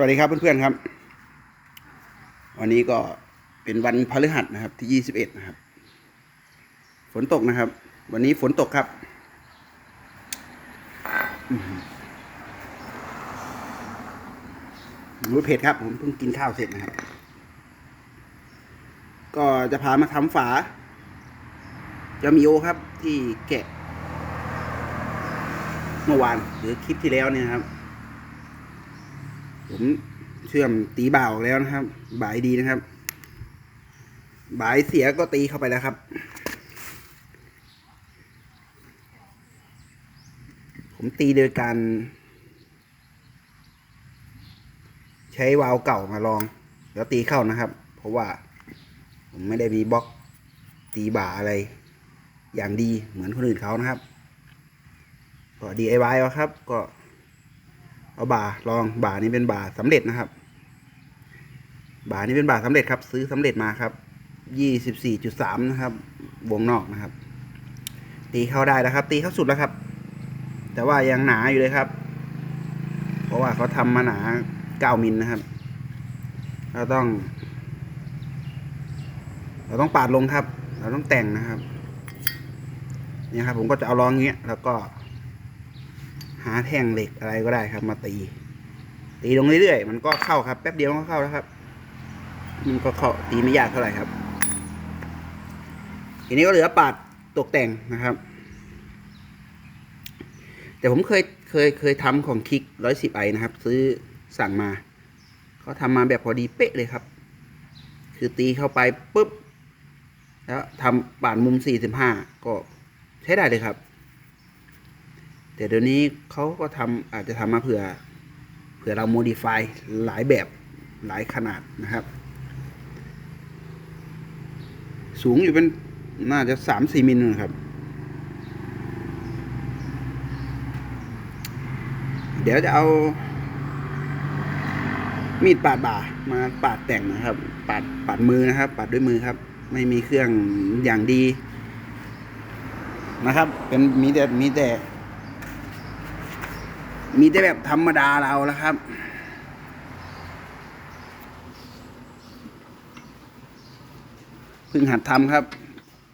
วัสดีครับเพื่อนๆครับ วันนี้ก็เป็นวันพฤหัสนะครับ ที่ยี่สิบเอ็ดนะครับ ฝนตกนะครับ วันนี้ฝนตกครับรู้เผ็ดครับ ผมเพิ่งกินข้าวเสร็จนะครับ ก็จะพามาทำฝา จะมีโอครับที่แกะ เมื่อวานหรือคลิปที่แล้วเนี่ยครับ ผมเชื่อมตีบ่าวออกแล้วนะครับ บ่ายดีนะครับ บ่ายเสียก็ตีเข้าไปแล้วครับ ผมตีโดยการ ใช้วาล์วเก่ามาลอง แล้วตีเข้านะครับ เพราะว่า ผมไม่ได้มีบล็อกตีบ่าอะไร อย่างดีเหมือนคนอื่นเขานะครับ ก็ DIY เอาครับ ก็ เอาบ่าลองบ่านี้เป็นบ่าสำเร็จนะครับ บ่านี้เป็นบ่าสำเร็จครับ ซื้อสำเร็จมาครับยี่สิบสี่จุดสามนะครับ วงนอกนะครับ ตีเข้าได้แล้วครับ ตีเข้าสุดแล้วครับ แต่ว่ายังหนาอยู่เลยครับ เพราะว่าเขาทำมาหนาเก้ามิลนะครับ เราต้อง เราต้องปาดลงครับ เราต้องแต่งนะครับ เนี่ยครับ ผมก็จะเอารองเงี้ยแล้วก็าแท่งเหล็กอะไรก็ได้ครับ มาตี ตีลงเรื่อยๆมันก็เข้าครับ แป๊บเดียวมันก็เข้าแล้วครับ มันก็เข้าตีไม่ยากเท่าไหร่ครับทีนี้ก็เหลือปาดตกแต่งนะครับ แต่ผมเคยเคยเคยทำของคิกร้อยสิบไอนะครับ ซื้อสั่งมาเขาทำมาแบบพอดีเป๊ะเลยครับ คือตีเข้าไปปุ๊บแล้วทำปาดมุมสี่สิบห้าก็ใช้ได้เลยครับ แต่เดี๋ยวนี้เขาก็ทำอาจจะทำมาเผื่อเผื่อเราโมดิฟายหลายแบบหลายขนาดนะครับ สูงอยู่เป็นน่าจะสามสี่มิลนะครับ เดี๋ยวจะเอา มีดปาดบ่ามาปาดแต่งนะครับ ปาดปาดมือนะครับ ปาดด้วยมือครับ ไม่มีเครื่องอย่างดีนะครับ เป็นมีแต่มีแต่ มีแต่แบบธรรมดาเราแล้วครับ เพิ่งหัดทำครับ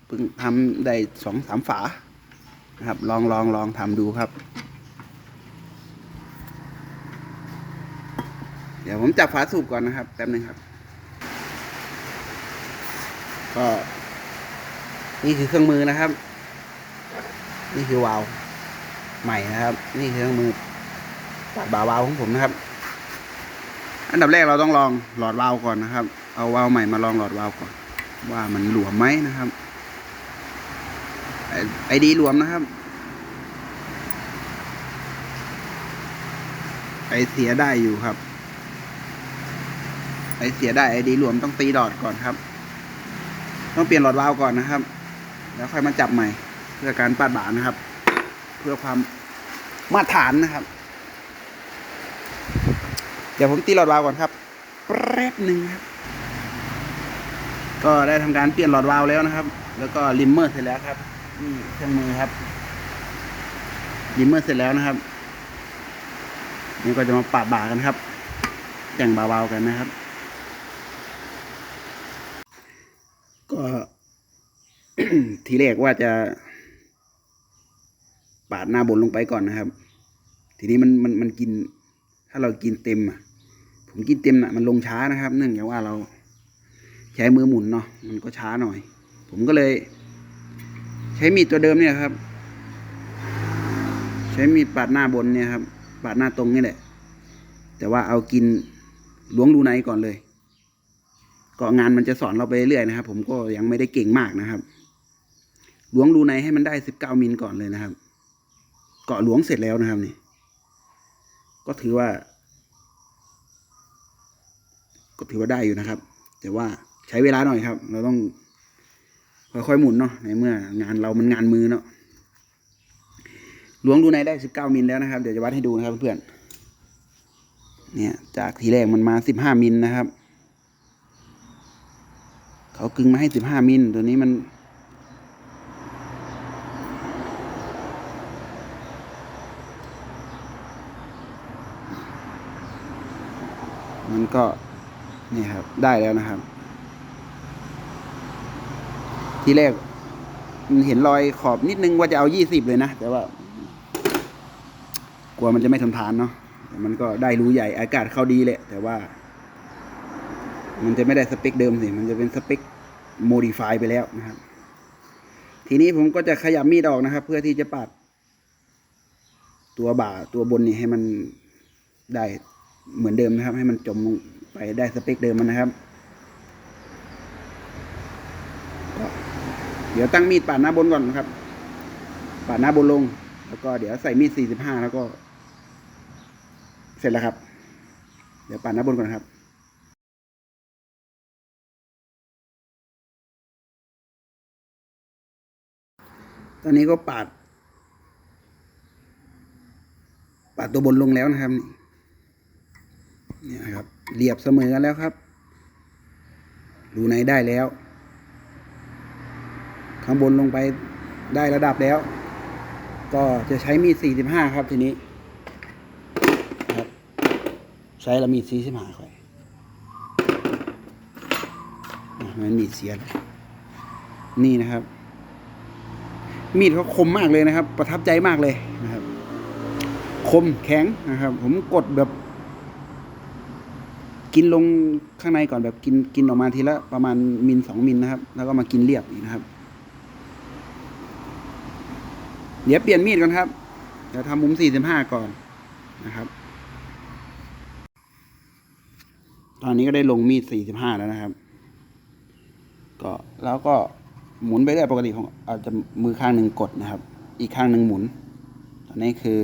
เพิ่งทำได้สองสามฝานะครับ ลองลองลองทำดูครับ เดี๋ยวผมจับฝาสูบก่อนนะครับแป๊บนึงครับ ก็นี่คือเครื่องมือนะครับ นี่คือวาล์วใหม่นะครับ นี่คือเครื่องมือ บาวาล์วของผมนะครับ อันดับแรกเราต้องลองหลอดวาล์วก่อนนะครับ เอาวาล์วใหม่มาลองหลอดวาล์วก่อน ว่ามันหลวมไหมนะครับ ไอดีหลวมนะครับ ไอเสียได้อยู่ครับ ไอเสียได้ไอดีหลวมต้องตีหลอดก่อนครับ ต้องเปลี่ยนหลอดวาล์วก่อนนะครับ แล้วค่อยมาจับใหม่ เพื่อการปาดบานนะครับ เพื่อความมาตรฐานนะครับ เดี๋ยวผมตีหลอดวาล์วก่อนครับแป๊บหนึ่งครับ ก็ได้ทำการเปลี่ยนหลอดวาล์วแล้วนะครับ แล้วก็ลิมเมอร์เสร็จแล้วครับนี่เครื่องมือครับลิมเมอร์เสร็จแล้วนะครับ นี่ก็จะมาปาดบ่ากันครับแต่งเบาๆกันนะครับ ก็ทีแรกว่าจะ ปาดหน้าบนลงไปก่อนนะครับ ทีนี้มันมันมันกิน ถ้าเรากินเต็มอะ ผมกินเต็มน่ะมันลงช้านะครับ เนื่องจากว่าเราใช้มือหมุนเนาะมันก็ช้าหน่อย ผมก็เลย ใช้มีดตัวเดิมเนี่ยครับ ใช้มีดปาดหน้าบนเนี่ยครับปาดหน้าตรงนี่แหละ แต่ว่าเอากินล้วงรูในก่อนเลยก็งานมันจะสอนเราไปเรื่อยนะครับ ผมก็ยังไม่ได้เก่งมากนะครับล้วงรูในให้มันได้สิบเก้ามิลก่อนเลยนะครับ เกาะหลวงเสร็จแล้วนะครับนี่ ก็ถือว่า ก็ถือว่าได้อยู่นะครับ แต่ว่าใช้เวลาหน่อยครับ เราต้องค่อยๆหมุนเนาะในเมื่องานเรามันงานมือเนาะล้วงดูในได้สิบเก้ามิลแล้วนะครับ เดี๋ยวจะวัดให้ดูนะครับเพื่อนๆเนี่ยจากทีแรกมันมาสิบห้ามิลนะครับ เขากึงมาให้สิบห้ามิลตัวนี้มัน มันก็ นี่ครับ ได้แล้วนะครับ ทีแรกเห็นรอยขอบนิดนึงว่าจะเอายี่สิบเลยนะ แต่ว่า กลัวมันจะไม่ทนทานเนาะมันก็ได้รูใหญ่อากาศเข้าดีแหละ แต่ว่า มันจะไม่ได้สเปคเดิมสิ มันจะเป็นสเปคโมดิฟายไปแล้วนะครับ ทีนี้ผมก็จะขยับมีดออกนะครับ เพื่อที่จะปาดตัวบ่าตัวบนนี่ให้มันได้เหมือนเดิมนะครับ ให้มันจม ไปได้สเปคเดิมมันนะครับก็เดี๋ยวตั้งมีดปาดหน้าบนก่อนนะครับ ปาดหน้าบนลง แล้วก็เดี๋ยวใส่มีดสี่สิบห้าแล้วก็ เสร็จแล้วครับ เดี๋ยวปาดหน้าบนก่อนครับตอนนี้ก็ปาด ปาดตัวบนลงแล้วนะครับนี่ เนี่ยครับเรียบเสมอกันแล้วครับรูในได้แล้ว ข้างบนลงไปได้ระดับแล้ว ก็จะใช้มีด 45 ครับทีนี้ครับ ใช้ละมีด45ค่อยอะมันมีดเสียแล้วนี่นะครับ มีดเขาคมมากเลยนะครับ ประทับใจมากเลยนะครับ คมแข็งนะครับ ผมกดแบบ กินลงข้างในก่อนแบบกินกินออกมาทีละประมาณมิลสองมิลนะครับ แล้วก็มากินเรียบอีกนะครับ เดี๋ยวเปลี่ยนมีดก่อนครับเดี๋ยวทำมุมสี่สิบห้าก่อนนะครับ ตอนนี้ก็ได้ลงมีดสี่สิบห้าแล้วนะครับ ก็แล้วก็หมุนไปเรื่อยปกติของอาจจะมือข้างหนึ่งกดนะครับ อีกข้างหนึ่งหมุน ตอนนี้คือ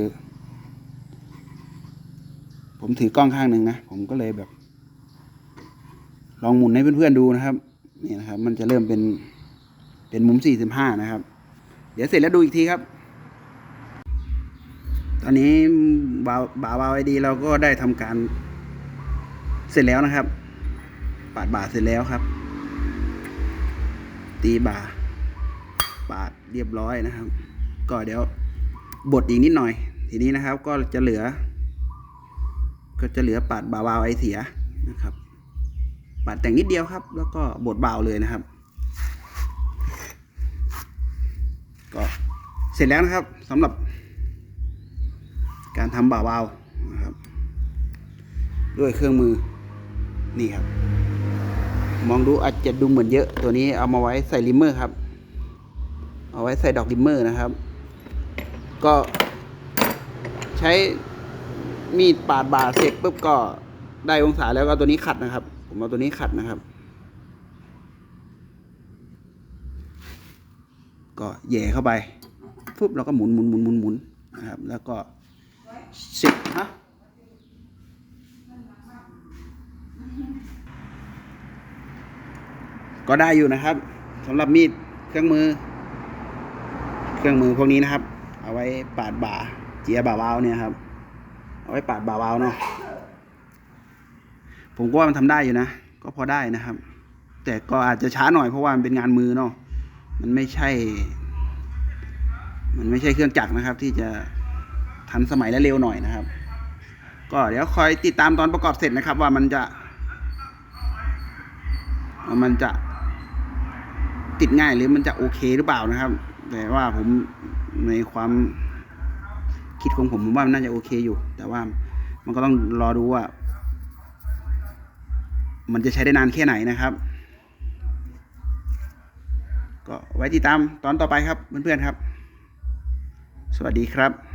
ผมถือกล้องข้างหนึ่งนะ ผมก็เลยแบบ ลองหมุนให้เพื่อนๆดูนะครับ นี่นะครับ มันจะเริ่มเป็นเป็นมุมสี่สิบห้านะครับ เดี๋ยวเสร็จแล้วดูอีกทีครับ ตอนนี้บาวบาวไอดีเราก็ได้ทำการเสร็จแล้วนะครับ ปาดบาเสร็จแล้วครับ ตีบ่า ปาดเรียบร้อยนะครับ ก็เดี๋ยวบดอีกนิดหน่อย ทีนี้นะครับ ก็จะเหลือ ก็จะเหลือปาดบาวาวไอเสียนะครับ ปาดแต่งนิดเดียวครับ แล้วก็บดเบาเลยนะครับ ก็เสร็จแล้วนะครับสำหรับ การทำบ่าวาวนะครับ ด้วยเครื่องมือนี่ครับ มองดูอาจจะดูเหมือนเยอะ ตัวนี้เอามาไว้ใส่ริมเมอร์ครับ เอาไว้ใส่ดอกริมเมอร์นะครับ ก็ใช้มีดปาดบ่าเสร็จปุ๊บก็ได้องศาแล้วก็ตัวนี้ขัดนะครับ ผมเอาตัวนี้ขัดนะครับ ก็แย่เข้าไปปุ๊บเราก็หมุนหมุนหมุนหมุนหมุนนะครับ แล้วก็สิบฮะก็ได้อยู่นะครับสำหรับมีดเครื่องมือ เครื่องมือพวกนี้นะครับ เอาไว้ปาดบ่าเจียบ่าวาวเนี่ยครับ เอาไว้ปาดบ่าวาวเนาะ ผมก็ว่ามันทำได้อยู่นะ ก็พอได้นะครับ แต่ก็อาจจะช้าหน่อยเพราะว่ามันเป็นงานมือเนาะมันไม่ใช่ มันไม่ใช่เครื่องจักรนะครับ ที่จะทันสมัยและเร็วหน่อยนะครับ ก็เดี๋ยวคอยติดตามตอนประกอบเสร็จนะครับ ว่ามันจะว่ามันจะติดง่ายหรือมันจะโอเคหรือเปล่านะครับ แต่ว่าผมในความคิดของผมผมว่ามันน่าจะโอเคอยู่ แต่ว่ามันก็ต้องรอดูว่า มันจะใช้ได้นานแค่ไหนนะครับ ก็ไว้ติดตามตอนต่อไปครับเพื่อนๆครับ สวัสดีครับ